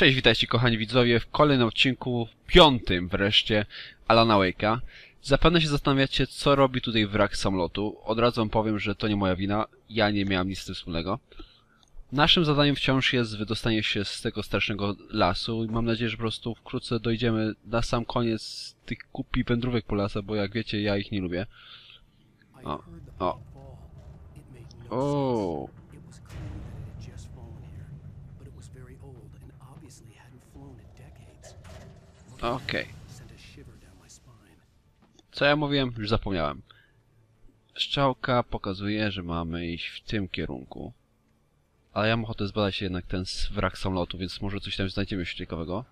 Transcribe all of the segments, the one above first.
Cześć, witajcie kochani widzowie w kolejnym odcinku, piątym wreszcie, Alana Wake'a. Zapewne się zastanawiacie, co robi tutaj wrak samolotu. Od razu powiem, że to nie moja wina, ja nie miałem nic z tym wspólnego. Naszym zadaniem wciąż jest wydostanie się z tego strasznego lasu i mam nadzieję, że po prostu wkrótce dojdziemy na sam koniec tych kupi wędrówek po lasach, bo jak wiecie, ja ich nie lubię. O, o. o. Okej. spine. Co ja mówiłem? Już zapomniałem. Strzałka pokazuje, że mamy iść w tym kierunku. Ale ja mam ochotę zbadać jednak ten wrak samolotu, więc może coś tam znajdziemy jeszcze ciekawego.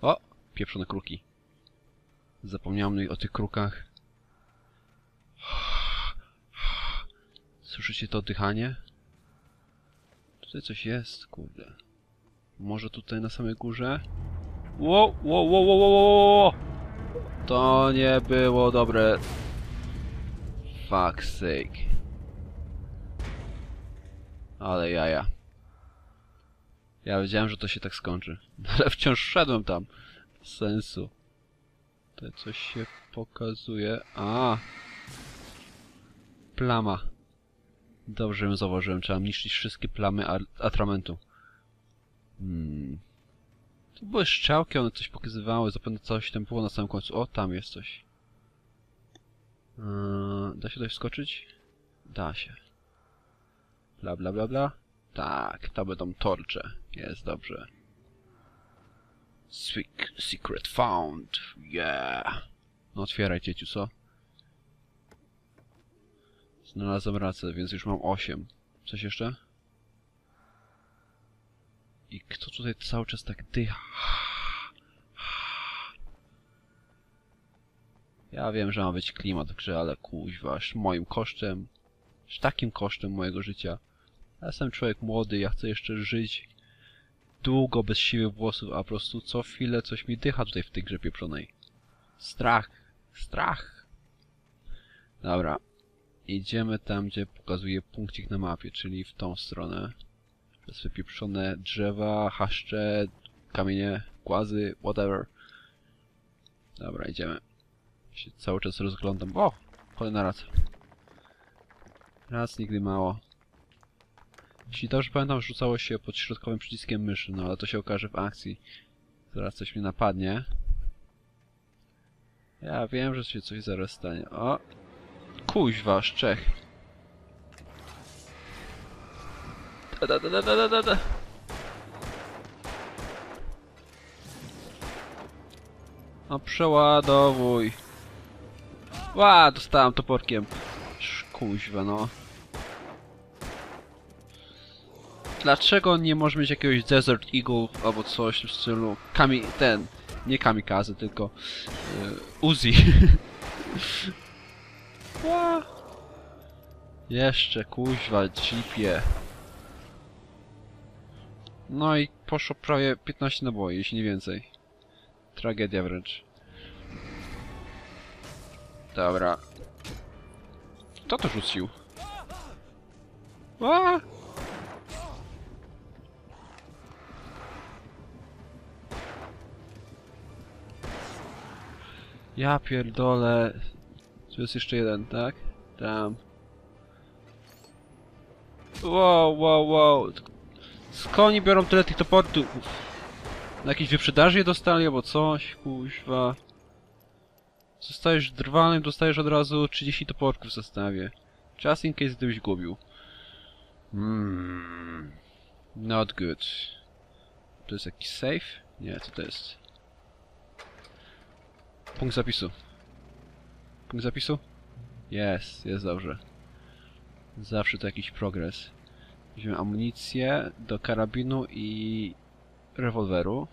O! Pieprzone kruki. Zapomniałem o tych krukach. Słyszycie to oddychanie? Tutaj coś jest, kurde. Może tutaj na samej górze? Wow, wow, wow, wow, wow, wow. To nie było dobre. Fuck sake. Ale jaja. Ja wiedziałem, że to się tak skończy. Ale wciąż szedłem tam. Sensu. Tutaj coś się pokazuje. A. Plama. Dobrze ją zauważyłem. Trzeba niszczyć wszystkie plamy atramentu. Hmm. To były strzałki, one coś pokazywały, zapewne coś tam było na samym końcu. O, tam jest coś. Yy, da się tutaj wskoczyć? Da się. Bla bla bla bla. Tak, to będą torcze. Jest dobrze. Sweet secret found. Yeah. No otwieraj cieciu, co? Znalazłem rację, więc już mam 8. Coś jeszcze? I kto tutaj cały czas tak dycha? Ja wiem, że ma być klimat w grze, ale kuźwa, aż moim kosztem, aż takim kosztem mojego życia. Ja jestem człowiek młody, ja chcę jeszcze żyć długo bez siwych włosów, a po prostu co chwilę coś mi dycha tutaj w tej grze pieprzonej. Strach, strach. Dobra, idziemy tam, gdzie pokazuje punkcik na mapie, czyli w tą stronę. Przez wypieprzone drzewa, chaszcze, kamienie, głazy, whatever. Dobra, idziemy. Się cały czas rozglądam. O! Kolejna raz. Raz nigdy mało. Jeśli dobrze pamiętam, rzucało się pod środkowym przyciskiem myszy, no ale to się okaże w akcji. Zaraz coś mnie napadnie. Ja wiem, że się coś zaraz stanie. O! Kuźwa, szczech. Da, da, da, da, da, da, da. No przeładowuj. Ła, dostałem toporkiem. Kuźwa, no. Dlaczego nie może mieć jakiegoś Desert Eagle albo coś w stylu? Kami... ten... Nie kamikaze, tylko... Yy, Uzi. Jeszcze, kuźwa, jeepie. No i poszło prawie 15 naboi, jeśli nie więcej. Tragedia wręcz. Dobra. Kto to rzucił? A! Ja pierdolę. Tu jest jeszcze jeden, tak? Tam. Wow, wow, wow. Skąd oni biorą tyle tych toportów? Na jakiejś wyprzedaży je dostali albo coś? Kuźwa. Zostajesz drwalem, dostajesz od razu 30 toporków w zestawie. Just in case gdybyś gubił. Mmm. Not good. To jest jakiś safe? Nie, co to jest? Punkt zapisu. Punkt zapisu? Jest, jest dobrze. Zawsze to jakiś progres. Weźmiemy amunicję do karabinu i rewolweru.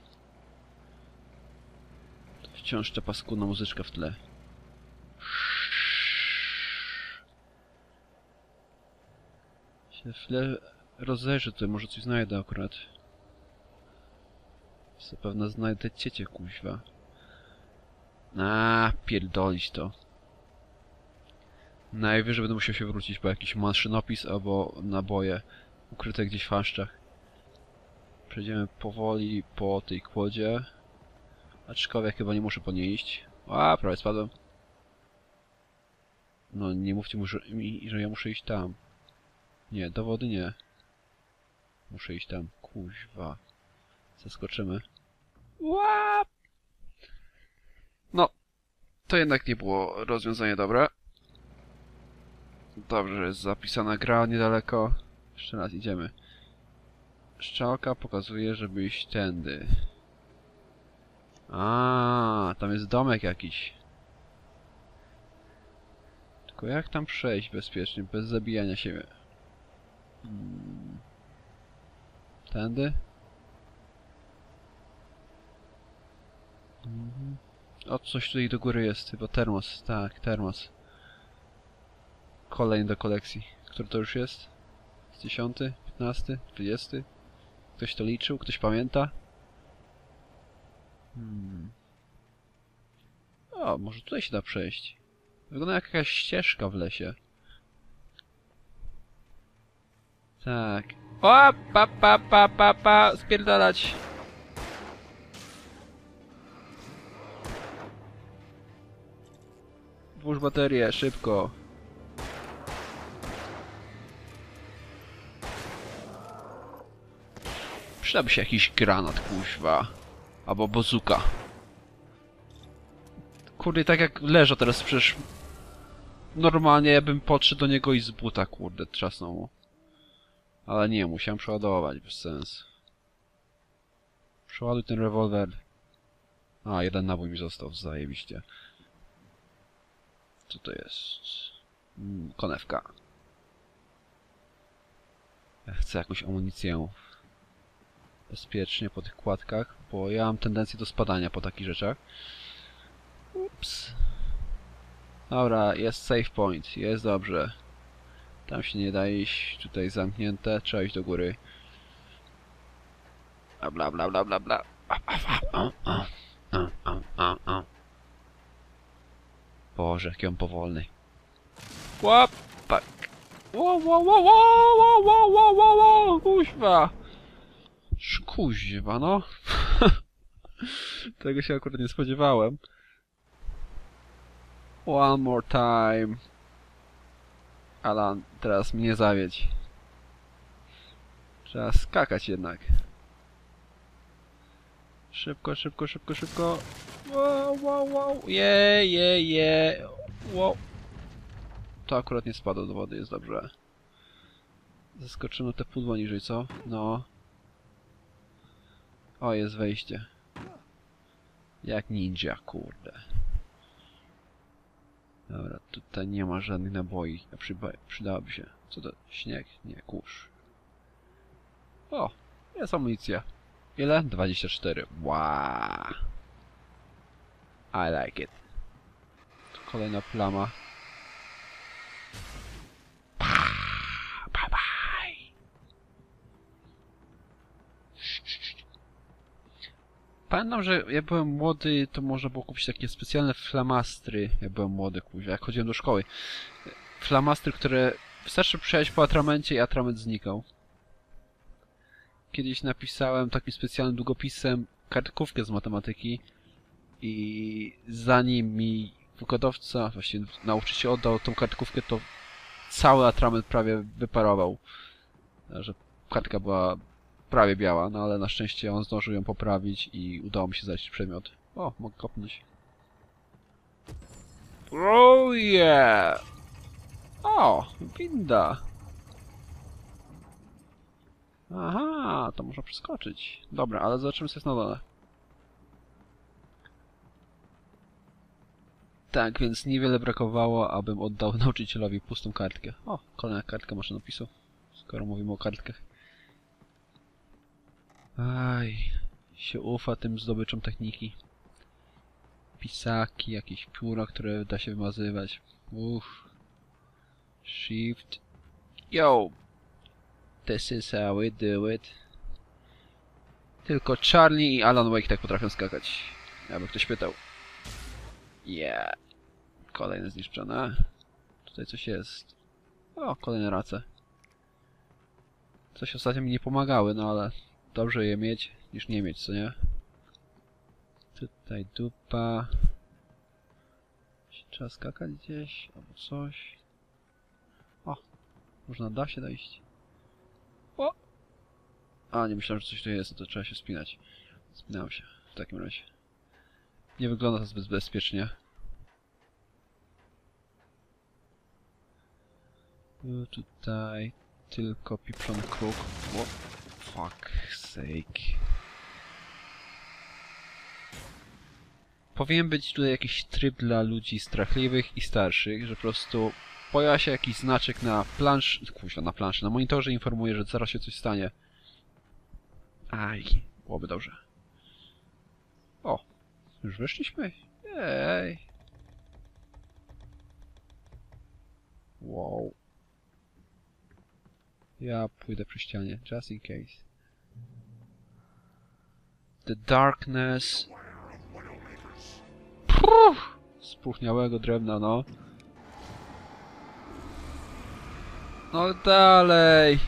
Wciąż ta paskudna muzyczka w tle. Się chwilę rozejrzę tutaj, może coś znajdę akurat. Zapewne znajdę ciecie kuźwa. A, pierdolić to. Najwyżej będę musiał się wrócić po jakiś maszynopis albo naboje ukryte gdzieś w chaszczach. Przejdziemy powoli po tej kłodzie. Aczkolwiek chyba nie muszę po niej iść. A, prawie spadłem. No, nie mówcie mi, że ja muszę iść tam. Nie, do wody nie. Muszę iść tam. Kuźwa. Zaskoczymy. Łap! No, to jednak nie było rozwiązanie dobre. Dobrze, jest zapisana gra niedaleko. Jeszcze raz idziemy. Szczałka pokazuje, żeby iść tędy. A, tam jest domek jakiś. Tylko jak tam przejść bezpiecznie, bez zabijania siebie? Hmm. Tędy? Mhm. O, coś tutaj do góry jest, chyba termos. Tak, termos. Kolejny do kolekcji. Który to już jest? Z 10? 15? 20? Ktoś to liczył? Ktoś pamięta? Hmm. O, może tutaj się da przejść. Wygląda jak jakaś ścieżka w lesie. Tak. O, pa, pa, pa, pa, pa, spierdalać. Włóż baterię, szybko. Przydałby się jakiś granat, kuźwa. Albo bozuka. Kurde, tak jak leżę teraz, przecież... Normalnie ja bym podszedł do niego i z buta, kurde, trzasnął mu. Ale nie, musiałem przeładować, bez sensu. Przeładuj ten rewolwer. A, jeden nabój mi został, zajebiście. Co to jest? Mm, konewka. Ja chcę jakąś amunicję. Bezpiecznie po tych kładkach, bo ja mam tendencję do spadania po takich rzeczach. Ups. Dobra, jest save point, jest dobrze. Tam się nie da iść, tutaj zamknięte, trzeba iść do góry. Bla bla bla bla bla bla. Boże, jaki on powolny. Łapak! Ło, ło, ło, ło, ło, ło, ło, ło, ło, kuźwa! Kuźwa, no. Tego się akurat nie spodziewałem. One more time. Alan, teraz mnie zawiedź. Trzeba skakać jednak. Szybko, szybko, szybko, szybko. Wow, wow, wow. Je, je, je. Wow. To akurat nie spadło do wody, jest dobrze. Zaskoczymy te pudło niżej, co? No. O, jest wejście. Jak ninja, kurde. Dobra, tutaj nie ma żadnych naboi, a przyba przydałoby się. Co to? Śnieg? Nie, kurz. O, jest amunicja. Ile? 24. Wow. I like it. Kolejna plama. Pa, bye bye. Pamiętam, że jak byłem młody, to można było kupić takie specjalne flamastry. Jak byłem młody, jak chodziłem do szkoły. Flamastry, które wystarczy przejść po atramencie i atrament znikał. Kiedyś napisałem takim specjalnym długopisem kartkówkę z matematyki i zanim mi wykładowca, właściwie nauczyciel oddał tą kartkówkę, to cały atrament prawie wyparował. Że kartka była prawie biała, no ale na szczęście on zdążył ją poprawić i udało mi się znaleźć przedmiot. O, mogę kopnąć. Oh yeah! O, winda. Aha, to można przeskoczyć. Dobra, ale zobaczymy co jest na dole. Tak, więc niewiele brakowało, abym oddał nauczycielowi pustą kartkę. O, kolejna kartka maszynopisu, skoro mówimy o kartkach. Aj, się ufa tym zdobyczom techniki. Pisaki, jakieś pióra, które da się wymazywać. Uff. Shift. Yo! This is how we do it. Tylko Charlie i Alan Wake tak potrafią skakać. Jakby ktoś pytał. Yeah. Kolejne zniszczone. Tutaj coś jest. O, kolejne race. Coś ostatnio mi nie pomagały, no ale dobrze je mieć, niż nie mieć, co nie? Tutaj dupa. Trzeba skakać gdzieś, albo coś. O! Można da się dojść. O! A, nie myślałem, że coś tu jest, no to trzeba się spinać. Spinałem się, w takim razie. Nie wygląda to zbyt bezpiecznie. Tu, Tutaj tylko pieprzony kruk. Fuck sake. Powinien być tutaj jakiś tryb dla ludzi strachliwych i starszych, że po prostu pojawia się jakiś znaczek na plansz... Kuźwa, na planszy, na monitorze informuje, że zaraz się coś stanie. Aj, byłoby dobrze. O, już weszliśmy? Ej. Wow. Ja pójdę przy ścianie, just in case. The darkness. Puh! Spróchniałego drewna, no. No dalej.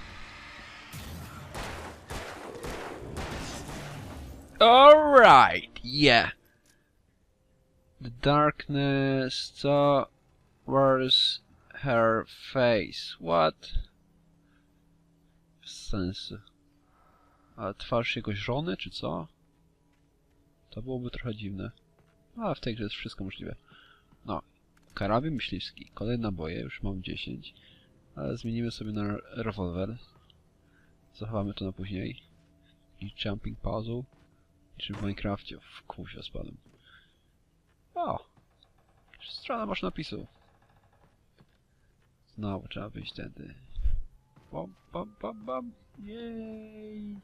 Alright, yeah. The darkness, so where's her face? What? Bez sensu. A twarz jego żony, czy co? To byłoby trochę dziwne. A w tej grze jest wszystko możliwe. No, karabin myśliwski. Kolejne naboje, już mam 10. Ale zmienimy sobie na rewolwer. Zachowamy to na później. I jumping puzzle. Czy w Minecrafcie. W kusia spadłem. O! Strona masz napisu. Znowu trzeba wyjść tędy. Bam, bam, bam, bam. Jej!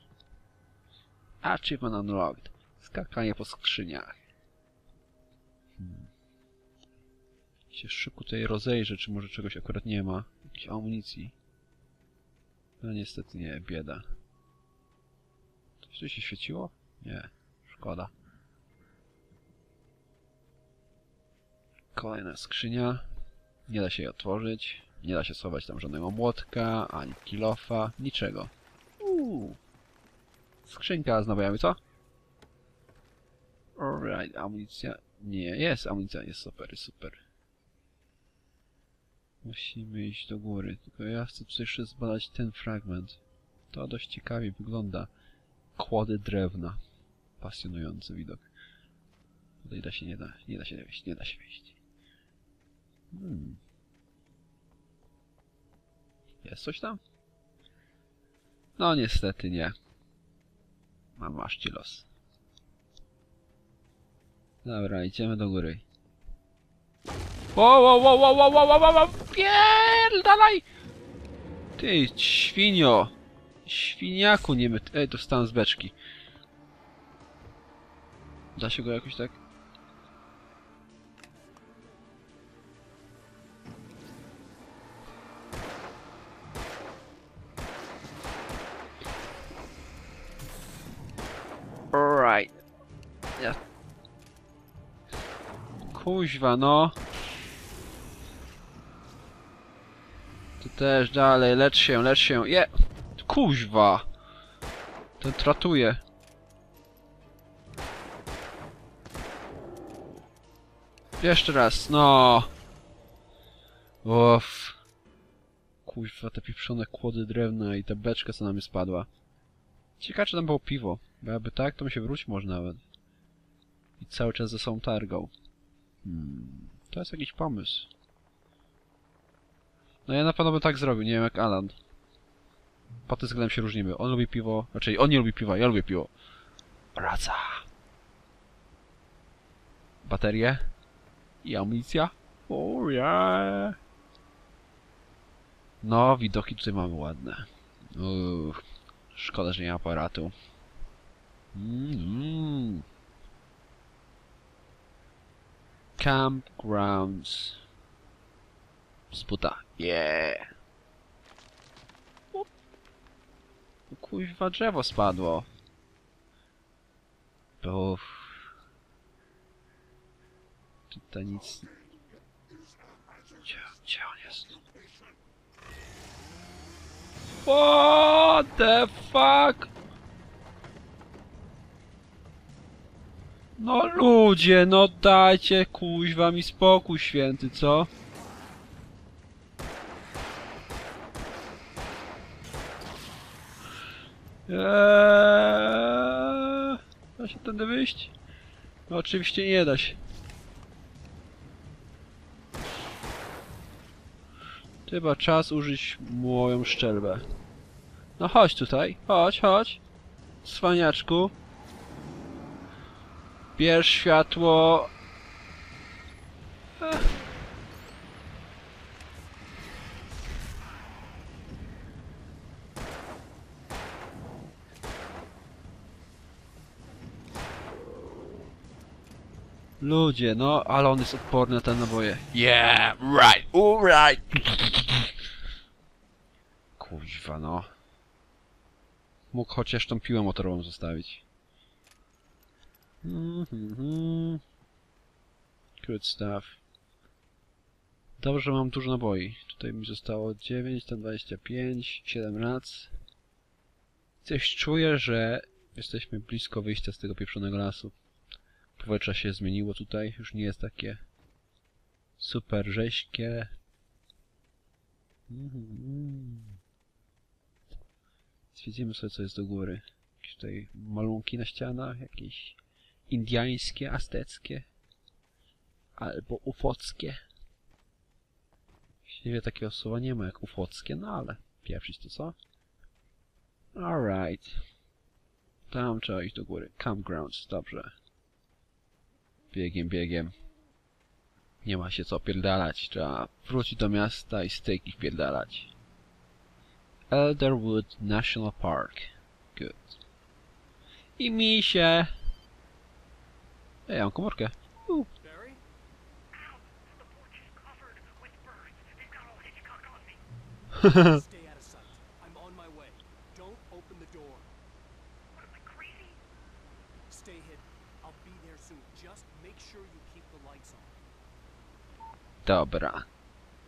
Achievement unlocked. Skakanie po skrzyniach. Hmm. Się szybko tutaj rozejrzę, czy może czegoś akurat nie ma. Jakiejś amunicji. No niestety nie, bieda. Coś tu się świeciło? Nie, szkoda. Kolejna skrzynia. Nie da się jej otworzyć. Nie da się schować tam żadnego młotka, ani kilofa, niczego. Uuu. Skrzynka z nabojami, co? Alright, amunicja. Nie, jest amunicja, jest super, super. Musimy iść do góry, tylko ja chcę jeszcze zbadać ten fragment. To dość ciekawie wygląda. Kłody drewna. Pasjonujący widok. Tutaj da się, nie da, nie da się wejść, nie da się wejść. Hmm. Jest coś tam? No niestety nie. Mam masz ci los. Dobra, idziemy do góry. Wow, wow, wow, wow, wow, wow, wow, wow, pierdalaj! Ty, świnio! Świniaku nie myt... Ej, dostałem z beczki. Da się go jakoś tak? Kuźwa, no. Tu też dalej, lecz się, lecz się. Je! Kuźwa! Ten tratuje. Jeszcze raz, no. Uff. Kuźwa, te pieprzone kłody drewna i ta beczka, co na mnie spadła. Ciekawe, czy tam było piwo. Bo jakby tak, to mi się wrócić może nawet. I cały czas ze sobą targał. Hmm, to jest jakiś pomysł. No ja na pewno bym tak zrobił, nie wiem jak Alan. Pod tym względem się różnimy. On lubi piwo, raczej on nie lubi piwa, ja lubię piwo. Wraca. Baterie. I amunicja. Oh yeah. No, widoki tutaj mamy ładne. Uff. Szkoda, że nie ma aparatu. Mm. Campgrounds. Sputa. Yeah. O, Kuźwa drzewo spadło. Uff. Tutaj nic... Gdzie, gdzie on jest? What the fuck? No ludzie, no dajcie kuźwa mi spokój święty, co? Eee, da się tędy wyjść? No oczywiście nie da się. Chyba czas użyć moją szczelbę. No chodź tutaj, chodź, chodź. Cwaniaczku. Bierz światło. Ludzie, no, ale on jest odporny na te naboje. Yeah, right, alright. Kuźwa, no. Mógł chociaż tą piłę motorową zostawić. Mhm. Good stuff. Dobrze, że mam dużo naboi. Tutaj mi zostało 9, tam 25, 7 rac. Coś czuję, że jesteśmy blisko wyjścia z tego pieprzonego lasu. Powietrze się zmieniło tutaj, już nie jest takie super rześkie. Mhm. Zwiedzimy sobie co jest do góry. Jakieś tutaj malunki na ścianach, jakieś indiańskie, azteckie. Albo ufockie. Właściwie takiego słowa nie ma jak ufockie, no ale pieprzyć to co? Alright. Tam trzeba iść do góry. Campgrounds, dobrze. Biegiem, biegiem. Nie ma się co pierdalać. Trzeba wrócić do miasta i stejki wpierdalać. Elderwood National Park. Good. I misie. Ej, ja mam komórkę. Stay out of sight. I'm on my way. Don't open the door. What am I crazy? Stay hidden. I'll be there soon. Just make sure you keep the lights on. Dobra.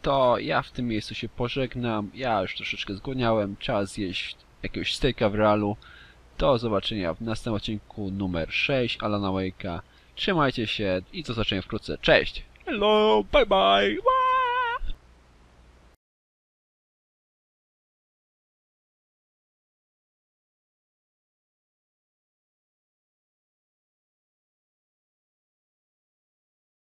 To ja w tym miejscu się pożegnam. Ja już troszeczkę zgłoniałem. Czas zjeść jakiegoś steaka w realu. Do zobaczenia w następnym odcinku numer 6 Alana Wake'a. Trzymajcie się i do zobaczenia wkrótce. Cześć! Hello, bye bye!